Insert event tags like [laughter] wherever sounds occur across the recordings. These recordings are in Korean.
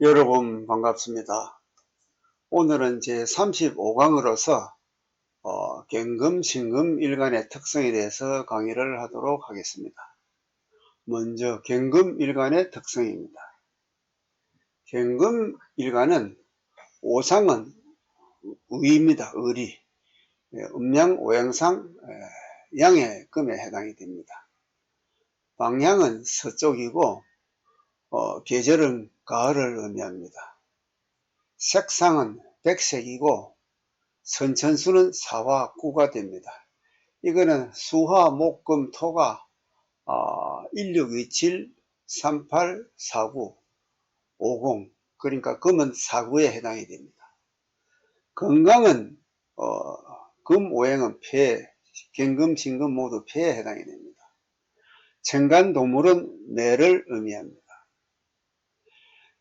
여러분 반갑습니다. 오늘은 제 35강으로서 어, 경금, 신금 일간의 특성에 대해서 강의를 하도록 하겠습니다. 먼저 경금 일간의 특성입니다. 경금 일간은 오상은 의입니다. 의리. 예, 음양, 오행상, 에, 양의 금에 해당이 됩니다. 방향은 서쪽이고 어, 계절은 가을을 의미합니다. 색상은 백색이고 선천수는 사와 구가 됩니다. 이거는 수화, 목 금, 토가 어, 1627, 38, 49, 50 그러니까 금은 사구에 해당이 됩니다. 건강은 어, 금, 오행은 폐, 경금, 신금 모두 폐에 해당이 됩니다. 천간 동물은 뇌를 의미합니다.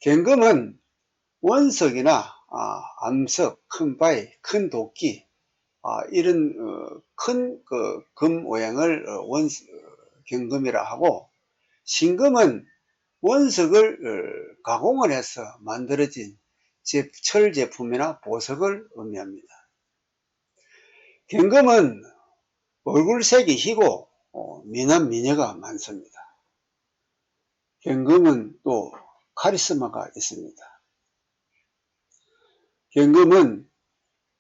경금은 원석이나 아, 암석, 큰 바위, 큰 도끼 아, 이런 어, 큰그 금 오행을 어, 원 경금이라 하고 신금은 원석을 어, 가공을 해서 만들어진 제, 철 제품이나 보석을 의미합니다. 경금은 얼굴색이 희고 어, 미남 미녀가 많습니다. 경금은 또 카리스마가 있습니다. 경금은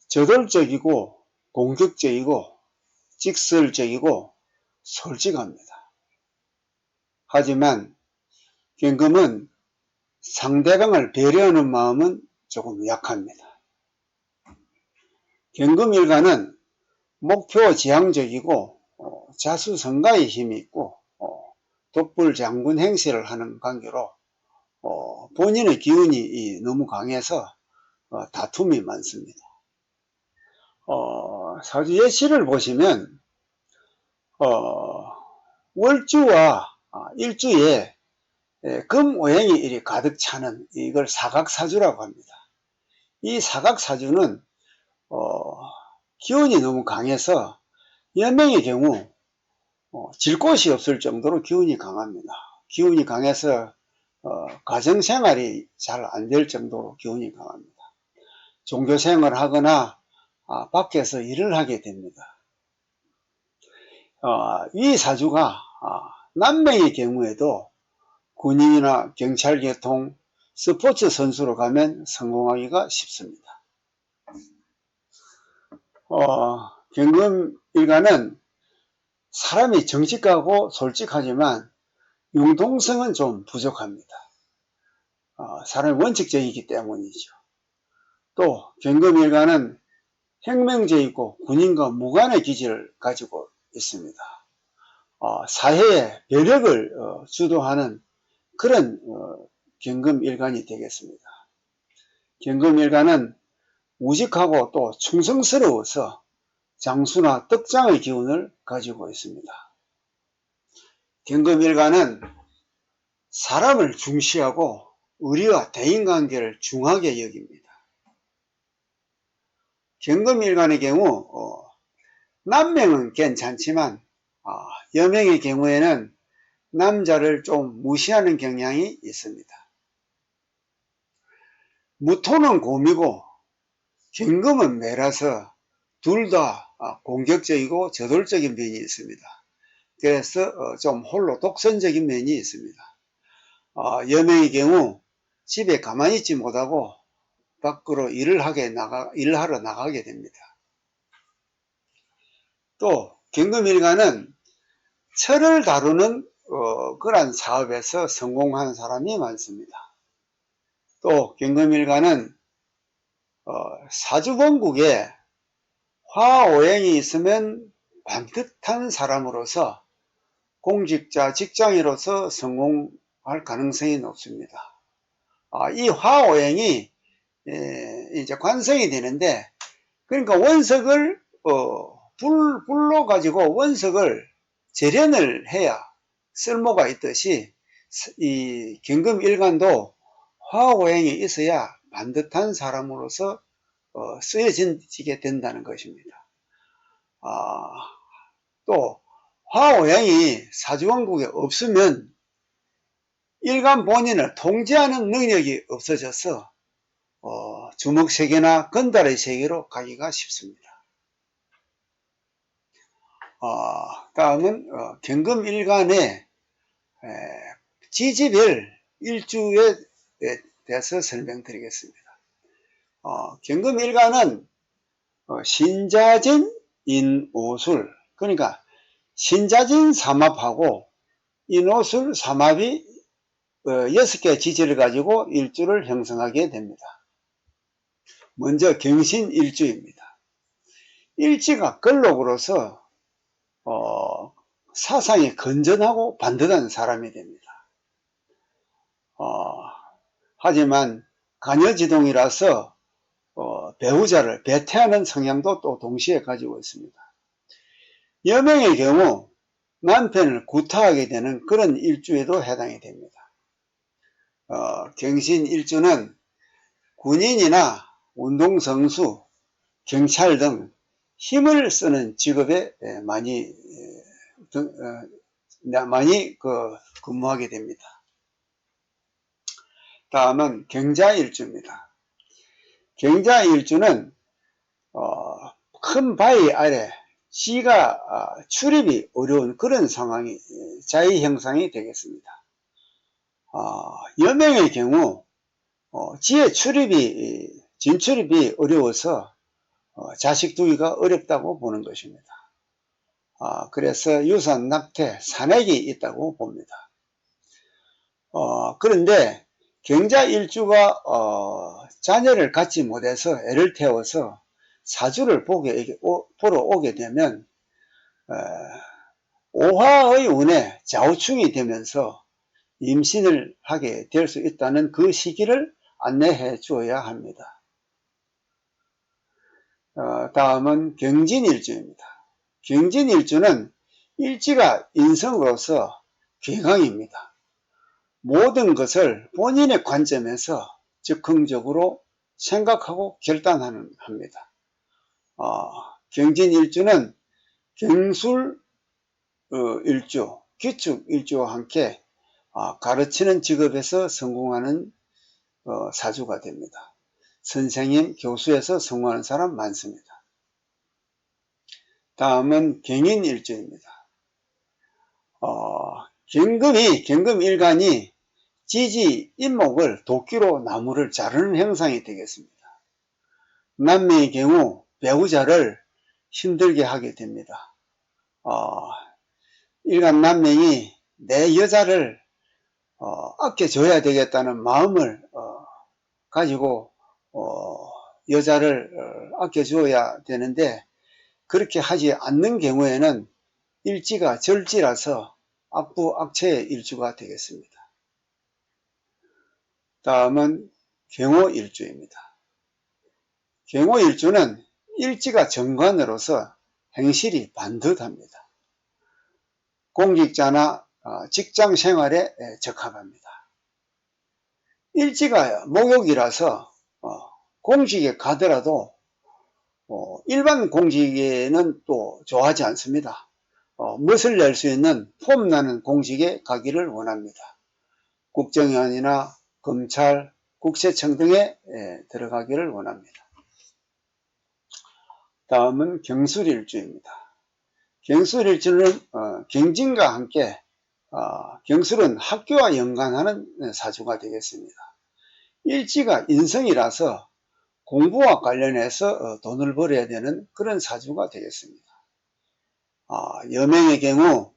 저돌적이고 공격적이고 직설적이고 솔직합니다. 하지만 경금은 상대방을 배려하는 마음은 조금 약합니다. 경금일가는 목표 지향적이고 어, 자수성가의 힘이 있고 어, 독불장군 행세를 하는 관계로 어, 본인의 기운이 너무 강해서 어, 다툼이 많습니다. 어, 사주 예시를 보시면 어, 월주와 아, 일주에 예, 금오행이 이리 가득 차는 이걸 사각사주라고 합니다. 이 사각사주는 어, 기운이 너무 강해서 연명의 경우 어, 질 곳이 없을 정도로 기운이 강합니다. 기운이 강해서 어, 가정생활이 잘 안 될 정도로 기운이 강합니다. 종교생활을 하거나 아, 밖에서 일을 하게 됩니다. 어, 이 사주가 아, 남명의 경우에도 군인이나 경찰 계통, 스포츠 선수로 가면 성공하기가 쉽습니다. 어, 경금 일가는 사람이 정직하고 솔직하지만 융통성은 좀 부족합니다. 어, 사람이 원칙적이기 때문이죠. 또 경금일가는 혁명제이고 군인과 무관의 기질을 가지고 있습니다. 어, 사회의 배력을 어, 주도하는 그런 어, 경금일간이 되겠습니다. 경금일간은 우직하고 또 충성스러워서 장수나 떡장의 기운을 가지고 있습니다. 경금일가는 사람을 중시하고 의리와 대인관계를 중하게 여깁니다. 경금일간의 경우 어, 남명은 괜찮지만 어, 여명의 경우에는 남자를 좀 무시하는 경향이 있습니다. 무토는 곰이고 경금은 매라서 둘다 아, 공격적이고 저돌적인 면이 있습니다. 그래서 어, 좀 홀로 독선적인 면이 있습니다. 어, 여명의 경우 집에 가만히 있지 못하고 밖으로 일을 하게 나가 일을 하러 나가게 됩니다. 또 경금일가는 철을 다루는 어, 그러한 사업에서 성공한 사람이 많습니다. 또 경금일가는 어, 사주본국에 화오행이 있으면 반듯한 사람으로서 공직자, 직장인으로서 성공할 가능성이 높습니다. 아, 이 화오행이 이제 관성이 되는데 그러니까 원석을 어, 불, 불로 가지고 원석을 재련을 해야 쓸모가 있듯이 이 경금 일간도 화오행이 있어야 반듯한 사람으로서 어, 쓰여지게 된다는 것입니다. 아, 또 화오양이 사주왕국에 없으면 일간 본인을 통제하는 능력이 없어져서 어, 주먹 세계나 건달의 세계로 가기가 쉽습니다. 어, 다음은 어, 경금 일간의 지지별 일주에 대해서 설명드리겠습니다. 어, 경금 일간은 어, 신자진 인오술 그러니까 신자진 삼합하고 인오술 삼합이 어, 여섯 개의 지지를 가지고 일주를 형성하게 됩니다. 먼저 경신 일주입니다. 일지가 걸록으로서 어, 사상이 건전하고 반듯한 사람이 됩니다. 어, 하지만 간여지동이라서 어, 배우자를 배태하는 성향도 또 동시에 가지고 있습니다. 여명의 경우 남편을 구타하게 되는 그런 일주에도 해당이 됩니다. 어, 경신 일주는 군인이나 운동성수, 경찰 등 힘을 쓰는 직업에 많이 어, 많이 그 근무하게 됩니다. 다음은 경자일주입니다. 경자일주는 어, 큰 바위 아래 씨가 아, 출입이 어려운 그런 상황이 자의 형상이 되겠습니다. 어, 여명의 경우 어, 지혜 출입이 진출입이 어려워서 어, 자식 두기가 어렵다고 보는 것입니다. 어, 그래서 유산 낙태 산액이 있다고 봅니다. 어, 그런데 경자 일주가 어, 자녀를 갖지 못해서 애를 태워서 사주를 보게, 오, 보러 오게 되면 어, 오화의 운에 좌우충이 되면서 임신을 하게 될 수 있다는 그 시기를 안내해 주어야 합니다. 어, 다음은 경진일주입니다. 경진일주는 일지가 인성으로서 괴강입니다. 모든 것을 본인의 관점에서 즉흥적으로 생각하고 결단합니다. 어, 경진일주는 경술 어, 일주, 기축 일주와 함께 어, 가르치는 직업에서 성공하는 어, 사주가 됩니다. 선생님, 교수에서 성공하는 사람 많습니다. 다음은 경인일주입니다. 어, 경금이, 경금일간이 지지 인목을 도끼로 나무를 자르는 형상이 되겠습니다. 남매의 경우 배우자를 힘들게 하게 됩니다. 어, 일간 남매이 내 여자를 어, 아껴줘야 되겠다는 마음을 어, 가지고 어, 여자를 어, 아껴줘야 되는데 그렇게 하지 않는 경우에는 일지가 절지라서 악부악체의 일주가 되겠습니다. 다음은 경호일주입니다. 경호일주는 일지가 정관으로서 행실이 반듯합니다. 공직자나 어, 직장 생활에 적합합니다. 일지가 목욕이라서 어, 공직에 가더라도 어, 일반 공직에는 또 좋아하지 않습니다. 멋을 낼 수 있는 폼나는 공직에 가기를 원합니다. 국정원이나 검찰, 국세청 등에 들어가기를 원합니다. 다음은 경술일주입니다. 경술일주는 경진과 함께 어, 경술은 학교와 연관하는 사주가 되겠습니다. 일지가 인성이라서 공부와 관련해서 어, 돈을 벌어야 되는 그런 사주가 되겠습니다. 어, 여명의 경우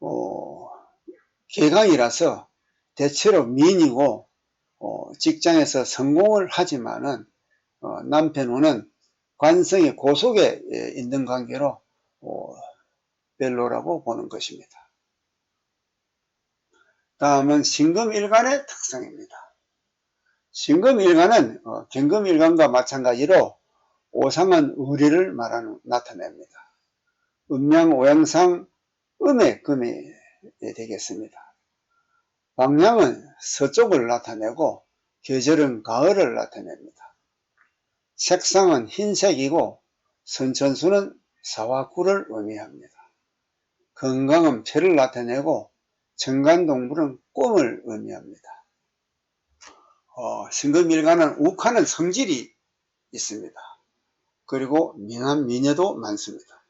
어, 개강이라서 대체로 미인이고 어, 직장에서 성공을 하지만은 어, 남편은 관성의 고속에 있는 관계로 별로라고 보는 것입니다. 다음은 신금일간의 특성입니다. 신금일간은 어, 경금일간과 마찬가지로 오상한 의리를 말하는 나타냅니다. 음양 오양상 음의 금이 되겠습니다. 방향은 서쪽을 나타내고 계절은 가을을 나타냅니다. 색상은 흰색이고 선천수는 사와구를 의미합니다. 건강은 폐를 나타내고 정간동물은 꿈을 의미합니다. 어, 신금일간은 욱하는 성질이 있습니다. 그리고 민한 미녀도 많습니다.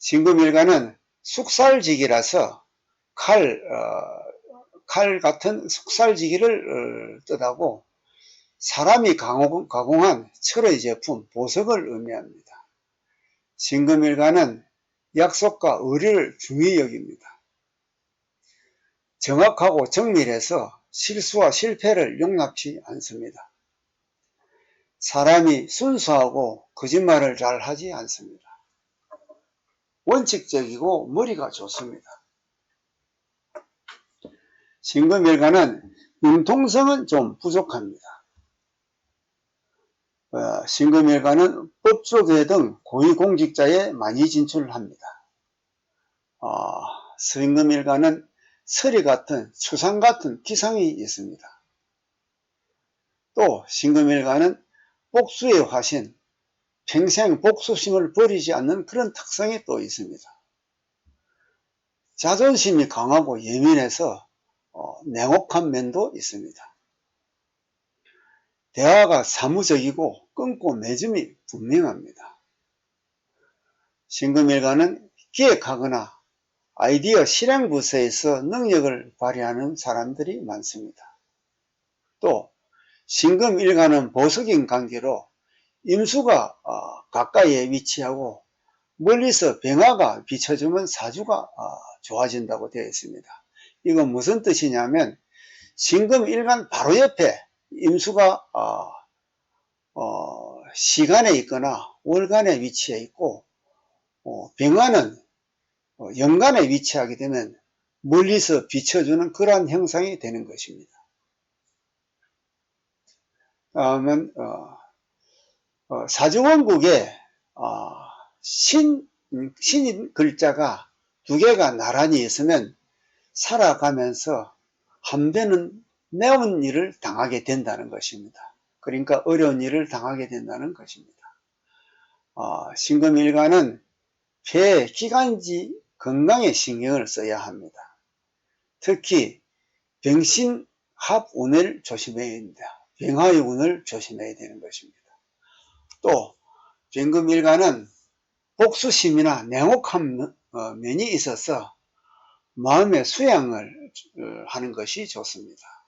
신금일간은 숙살지기라서 칼, 어, 칼 같은 숙살지기를 어, 뜻하고 사람이 가공, 가공한 철의 제품, 보석을 의미합니다. 신금일간은 약속과 의리를 중히 여깁니다. 정확하고 정밀해서 실수와 실패를 용납치 않습니다. 사람이 순수하고 거짓말을 잘 하지 않습니다. 원칙적이고 머리가 좋습니다. 신금일가는 융통성은 좀 부족합니다. 어, 신금일가는 법조계 등 고위공직자에 많이 진출합니다. 어, 신금일가는 서리 같은 추상 같은 기상이 있습니다. 또 신금일가는 복수의 화신, 평생 복수심을 버리지 않는 그런 특성이 또 있습니다. 자존심이 강하고 예민해서 어, 냉혹한 면도 있습니다. 대화가 사무적이고 끊고 매점이 분명합니다. 신금일가는 기획하거나 아이디어 실행 부서에서 능력을 발휘하는 사람들이 많습니다. 또 신금 일가는 보석인 관계로 임수가 어, 가까이에 위치하고 멀리서 병화가 비춰주면 사주가 어, 좋아진다고 되어 있습니다. 이건 무슨 뜻이냐면 신금 일간 바로 옆에 임수가 어, 시간에 있거나 월간에 위치해 있고 병화는 어, 연간에 위치하게 되면 멀리서 비춰주는 그러한 형상이 되는 것입니다. 다음은 어, 어, 사주원국에 어, 신, 신 글자가 두 개가 나란히 있으면 살아가면서 한 배는 매운 일을 당하게 된다는 것입니다. 그러니까 어려운 일을 당하게 된다는 것입니다. 어, 신금일가는 폐 기관지 건강에 신경을 써야 합니다. 특히 병신 합 운을 조심해야 됩니다. 병화의 운을 조심해야 되는 것입니다. 또 병금일가는 복수심이나 냉혹한 어, 면이 있어서 마음의 수양을 어, 하는 것이 좋습니다.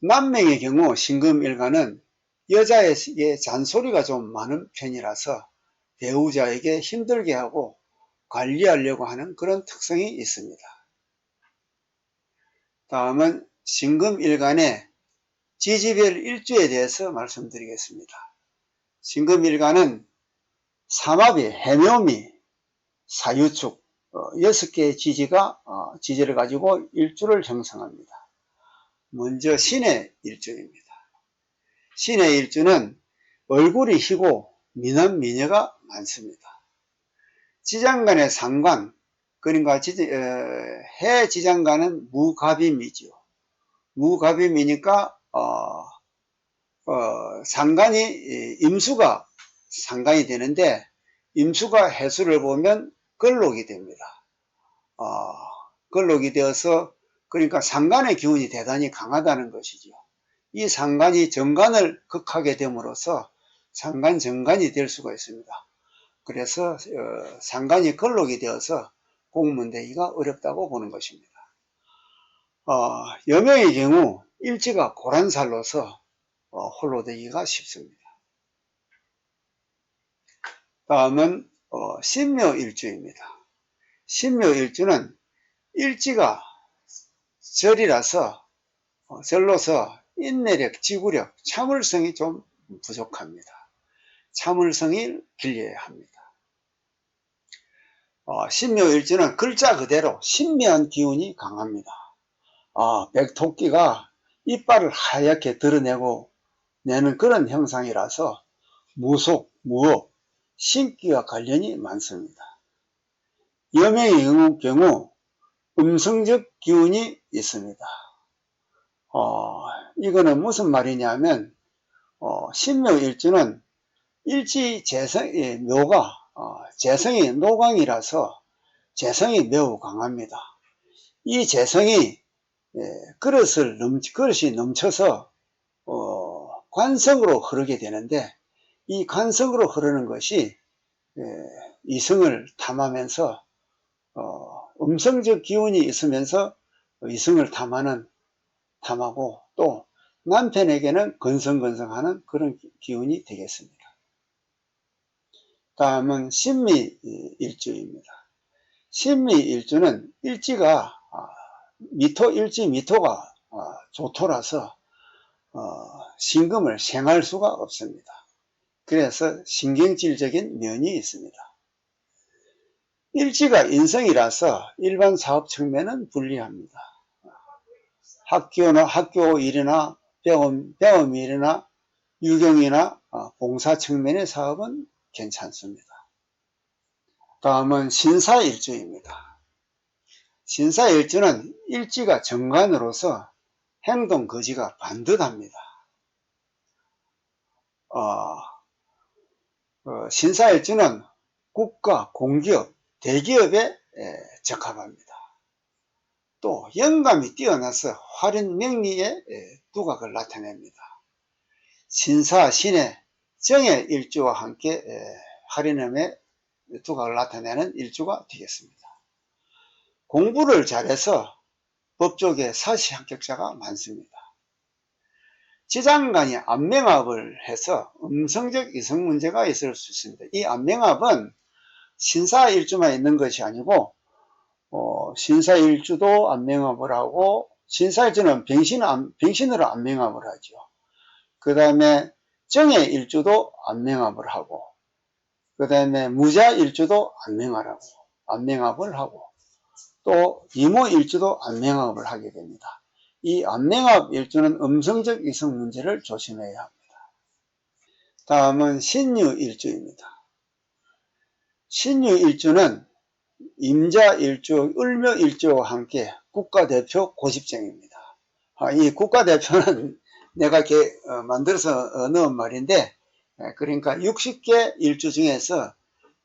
남명의 경우 신금 일가는 여자의 잔소리가 좀 많은 편이라서 배우자에게 힘들게 하고 관리하려고 하는 그런 특성이 있습니다. 다음은 신금 일간의 지지별 일주에 대해서 말씀드리겠습니다. 신금 일간은 삼합이 해묘미, 사유축 어, 여섯 개의 지지가 어, 지지를 가지고 일주를 형성합니다. 먼저 신의 일주입니다. 신의 일주는 얼굴이 희고 미남 미녀가 많습니다. 지장간의 상관, 그러니까 지, 어, 해 지장간은 무갑임이죠. 무갑임이니까 어, 어, 상관이 임수가 상관이 되는데 임수가 해수를 보면 걸록이 됩니다. 어, 걸록이 되어서 그러니까 상관의 기운이 대단히 강하다는 것이죠. 이 상관이 정관을 극하게 됨으로써 상관 정관이 될 수가 있습니다. 그래서 어, 상관이 걸록이 되어서 공문 되기가 어렵다고 보는 것입니다. 어, 여명의 경우 일지가 고란살로서 어, 홀로 되기가 쉽습니다. 다음은 어, 신묘일주입니다. 신묘일주는 일지가 절이라서 어, 절로서 인내력, 지구력, 참을성이 좀 부족합니다. 참을성이 길려야 합니다. 어, 신묘일주는 글자 그대로 신묘한 기운이 강합니다. 어, 백토끼가 이빨을 하얗게 드러내고 내는 그런 형상이라서 무속, 무업, 신기와 관련이 많습니다. 여명의 경우 음성적 기운이 있습니다. 어, 이거는 무슨 말이냐면 어, 신묘일주는 일지 재성, 묘가 어, 재성이 노광이라서 재성이 매우 강합니다. 이 재성이 예, 그릇을 넘, 그릇이 넘쳐서 어, 관성으로 흐르게 되는데 이 관성으로 흐르는 것이 예, 이성을 탐하면서 어, 음성적 기운이 있으면서 이성을 탐하는 탐하고 또 남편에게는 건성건성하는 그런 기운이 되겠습니다. 다음은 신미일주입니다. 신미일주는 일지가 아, 미토 일지 미토가 아, 조토라서 어, 신금을 생할 수가 없습니다. 그래서 신경질적인 면이 있습니다. 일지가 인성이라서 일반 사업 측면은 불리합니다. 학교나 학교 일이나 배움, 배움 일이나 유경이나 어, 봉사 측면의 사업은 괜찮습니다. 다음은 신사일주입니다. 신사일주는 일지가 정관으로서 행동 거지가 반듯합니다. 어, 어, 신사일주는 국가, 공기업, 대기업에 에, 적합합니다. 또 영감이 뛰어나서 활인 명리의 에, 두각을 나타냅니다. 신사, 신의 정의 일주와 함께 에, 할인음의 두각을 나타내는 일주가 되겠습니다. 공부를 잘해서 법조계 사시 합격자가 많습니다. 지장간이 안명합을 해서 음성적 이성 문제가 있을 수 있습니다. 이 안명합은 신사 일주만 있는 것이 아니고 어, 신사 일주도 안명합을 하고 신사 일주는 병신, 병신으로 안명합을 하죠. 그 다음에 정의 일주도 안명합을 하고 그 다음에 무자 일주도 안명하라고 안명합을 하고 또 이모 일주도 안명합을 하게 됩니다. 이 안명합 일주는 음성적 이성 문제를 조심해야 합니다. 다음은 신유 일주입니다. 신유일주는 임자일주, 을묘일주와 함께 국가대표 고집쟁입니다. 아, 이 국가대표는 [laughs] 내가 게, 어, 만들어서 넣은 말인데 예, 그러니까 60개 일주 중에서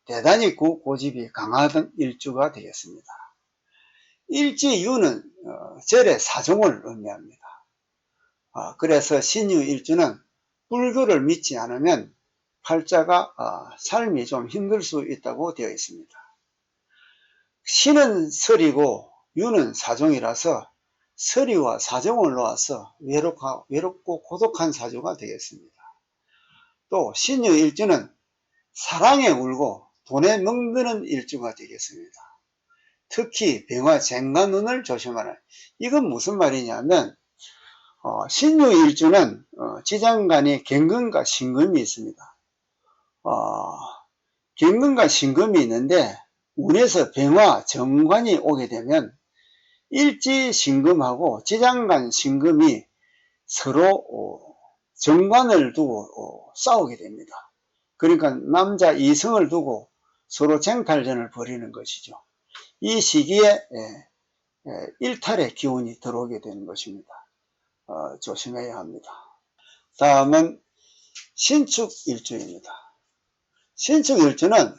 대단히 고, 고집이 강하던 일주가 되겠습니다. 일지유는 어, 절의 사종을 의미합니다. 어, 그래서 신유일주는 불교를 믿지 않으면 팔자가 어, 삶이 좀 힘들 수 있다고 되어 있습니다. 신은 설이고 유는 사종이라서 설이와 사종을 놓아서 외롭고, 고독한 사주가 되겠습니다. 또 신유 일주는 사랑에 울고 돈에 멍드는 일주가 되겠습니다. 특히 병화 쟁간눈을 조심하라. 이건 무슨 말이냐면 어, 신유 일주는 어, 지장간에 경금과 신금이 있습니다. 어, 경금과 신금이 있는데 운에서 병화 정관이 오게 되면 일지 신금하고 지장간 신금이 서로 어, 정관을 두고 어, 싸우게 됩니다. 그러니까 남자 이성을 두고 서로 쟁탈전을 벌이는 것이죠. 이 시기에 예, 예, 일탈의 기운이 들어오게 되는 것입니다. 어, 조심해야 합니다. 다음은 신축 일주입니다. 신축일주는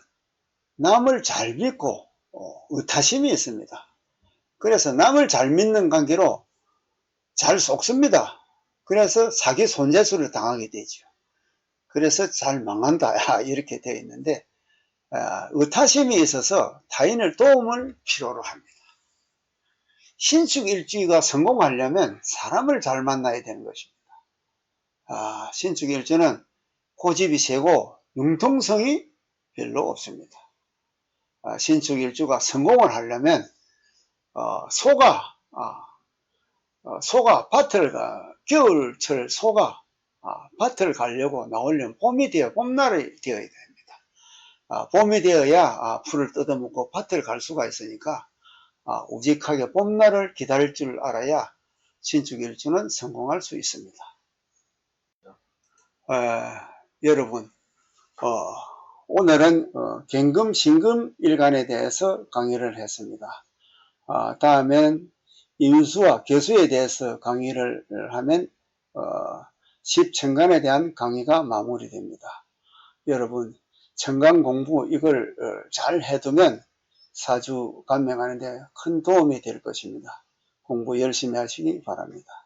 남을 잘 믿고 어, 의타심이 있습니다. 그래서 남을 잘 믿는 관계로 잘 속습니다. 그래서 사기 손재수를 당하게 되죠. 그래서 잘 망한다 [laughs] 이렇게 되어 있는데 아, 의타심이 있어서 타인을 도움을 필요로 합니다. 신축 일주가 성공하려면 사람을 잘 만나야 되는 것입니다. 아, 신축 일주는 고집이 세고 융통성이 별로 없습니다. 아, 신축 일주가 성공을 하려면 어, 소가 아, 어, 소가 밭을 가, 겨울철 소가 아, 밭을 가려고 나오려면 봄이 되어 봄날이 되어야 됩니다. 아, 봄이 되어야 아, 풀을 뜯어먹고 밭을 갈 수가 있으니까 아, 우직하게 봄날을 기다릴 줄 알아야 신축일주는 성공할 수 있습니다. 어, 여러분 어, 오늘은 어, 경금 신금 일간에 대해서 강의를 했습니다. 아, 다음엔 인수와 개수에 대해서 강의를 하면 어, 10천간에 대한 강의가 마무리됩니다. 여러분 천간 공부 이걸 어, 잘 해두면 사주 감명하는 데 큰 도움이 될 것입니다. 공부 열심히 하시기 바랍니다.